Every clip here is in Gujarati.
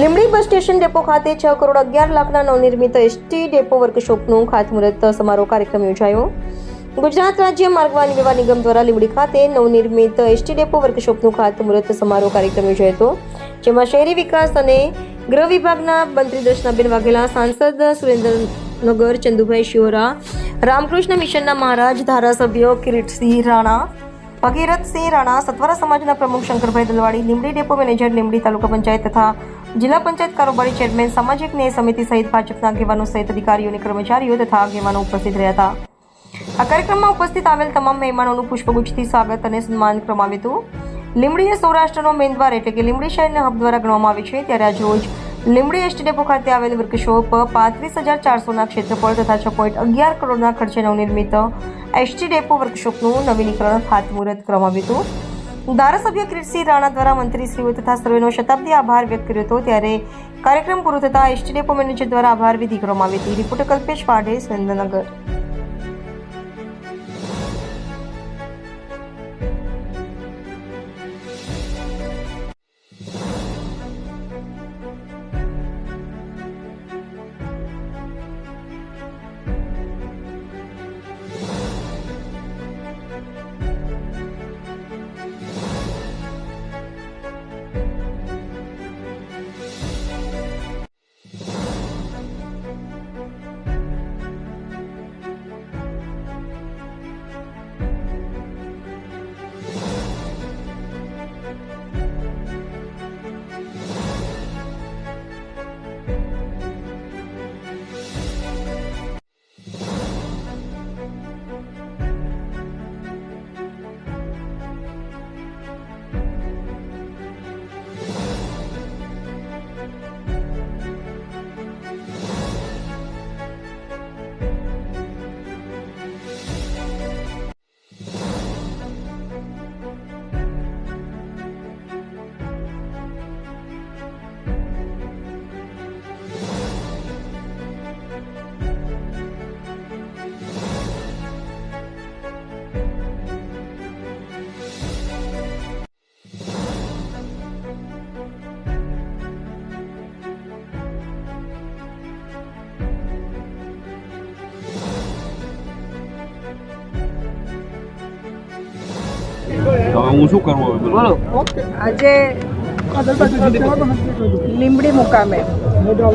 લીંબડી બસ સ્ટેશન ડેપો ખાતે છ કરોડ અગિયાર લાખના નવનિર્મિત એસટી ડેપો વર્કશોપનું ખાતમુહૂર્ત સમારોહ કાર્યક્રમ યોજાયો. ગુજરાત રાજ્ય માર્ગ વાહન વ્યવહાર નિગમ દ્વારા લીંબડી ખાતે નવનિર્મિત એસટી ડેપો વર્કશોપનું ખાતમુહૂર્ત સમારોહ કાર્યક્રમ યોજાયો હતો, જેમાં શહેરી વિકાસ અને ગૃહ વિભાગના મંત્રી દર્શનાબેન વાઘેલા, સાંસદ સુરેન્દ્રનગર, ચંદુભાઈ શિવરા રામકૃષ્ણ મિશનના મહારાજ, ધારાસભ્ય કિરીટસિંહ રાણા ભગીરથસિંહ રાણા સત્વરા સમાજના પ્રમુખ શંકરભાઈ દલવાડી, લીંબડી ડેપો મેનેજર, લીંબડી તાલુકા પંચાયત તથા જિલ્લા પંચાયત કારોબારી ચેરમેન, સામાજિક ન્યાય સમિતિ સહિત ભાજપના આગેવાનો સહિત અધિકારીઓ અને કર્મચારીઓ તથા આગેવાનો ઉપસ્થિત રહ્યા હતા. આ કાર્યક્રમમાં ઉપસ્થિત આવેલ તમામ મહેમાનોનું પુષ્પગુચ્છથી સ્વાગત અને સન્માન કરવામાં આવ્યું હતું. લીંબડીએ સૌરાષ્ટ્રનો મેન દ્વાર એટલે કે લીંબડી શહેરના હબ દ્વારા ગણવામાં આવે છે. ત્યારે આજ રોજ લીંબડી એસટી ડેપો ખાતે આવેલ વર્કશોપ પાંત્રીસ હજાર ચારસોના ક્ષેત્રફળ તથા છ પોઈન્ટ અગિયાર કરોડના ખર્ચે નવનિર્મિત એસટી ડેપો વર્કશોપનું નવીનીકરણ ખાતમુહૂર્ત કરવામાં આવ્યું હતું. ધારાસભ્ય કિરીટસિંહ રાણા દ્વારા મંત્રીશ્રીઓ તથા સર્વેનો શતાબ્દી આભાર વ્યક્ત કર્યો હતો. ત્યારે કાર્યક્રમ પૂરો થતાં એસટી ડેપો મેનેજર દ્વારા આભાર વિધિ કરવામાં આવી હતી. રિપોર્ટર કલ્પેશ પાઢે સુરેન્દ્રનગર. હવે હું શું કરવું હવે બોલો? આજે લીંબડી મુકામે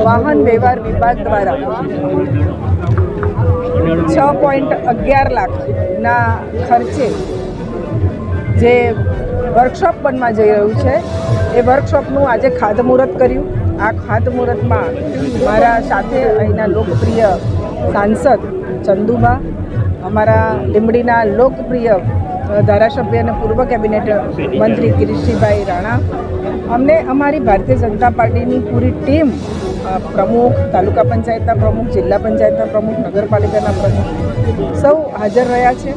વાહન વ્યવહાર વિભાગ દ્વારા છ પોઈન્ટ અગિયાર લાખના ખર્ચે જે વર્કશોપ બનવા જઈ રહ્યું છે એ વર્કશોપનું આજે ખાતમુહૂર્ત કર્યું. આ ખાતમુહૂર્તમાં મારા સાથે અહીંના લોકપ્રિય સાંસદ ચંદુબા અમારા લીમડીના લોકપ્રિય ધારાસભ્ય અને પૂર્વ કેબિનેટ મંત્રી કિરીટસિંહભાઈ રાણા. અમને અમારી ભારતીય જનતા પાર્ટીની પૂરી ટીમ પ્રમુખ, તાલુકા પંચાયતના પ્રમુખ, જિલ્લા પંચાયતના પ્રમુખ, નગરપાલિકાના પ્રમુખ, સૌ હાજર રહ્યા છે.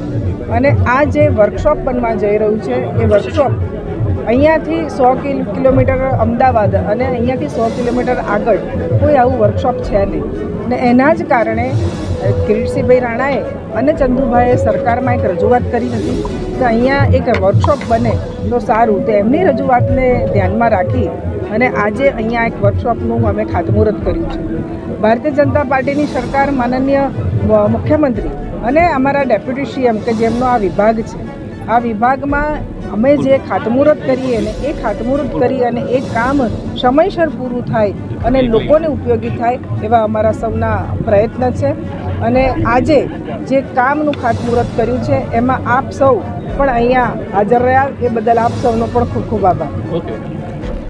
અને આ જે વર્કશોપ બનવા જઈ રહ્યું છે, એ વર્કશોપ અહીંયાથી સો કિલ, કિલોમીટર અમદાવાદ અને અહીંયાથી સો કિલોમીટર આગળ કોઈ આવું વર્કશોપ છે નહીં. ને એના જ કારણે કિરીટસિંહભાઈ રાણાએ અને ચંદુભાઈએ સરકારમાં એક રજૂઆત કરી હતી કે અહીંયા એક વર્કશોપ બને તો સારું. તો એમની રજૂઆતને ધ્યાનમાં રાખી અને આજે અહીંયા એક વર્કશોપનું અમે ખાતમુહૂર્ત કર્યું છે. ભારતીય જનતા પાર્ટીની સરકાર માનનીય મુખ્યમંત્રી અને અમારા ડેપ્યુટી સીએમ કે જેમનો આ વિભાગ છે, આ વિભાગમાં અમે જે ખાતમુહૂર્ત કરીએ ને એ ખાતમુહૂર્ત કરી અને એ કામ સમયસર પૂરું થાય અને લોકોને ઉપયોગી થાય એવા અમારા સૌના પ્રયત્ન છે. અને આજે જે કામનું ખાતમુહૂર્ત કર્યું છે, એમાં આપ સૌ પણ અહીંયા હાજર રહ્યા. એ બદલ આપ સૌનો પણ ખૂબ ખૂબ આભાર.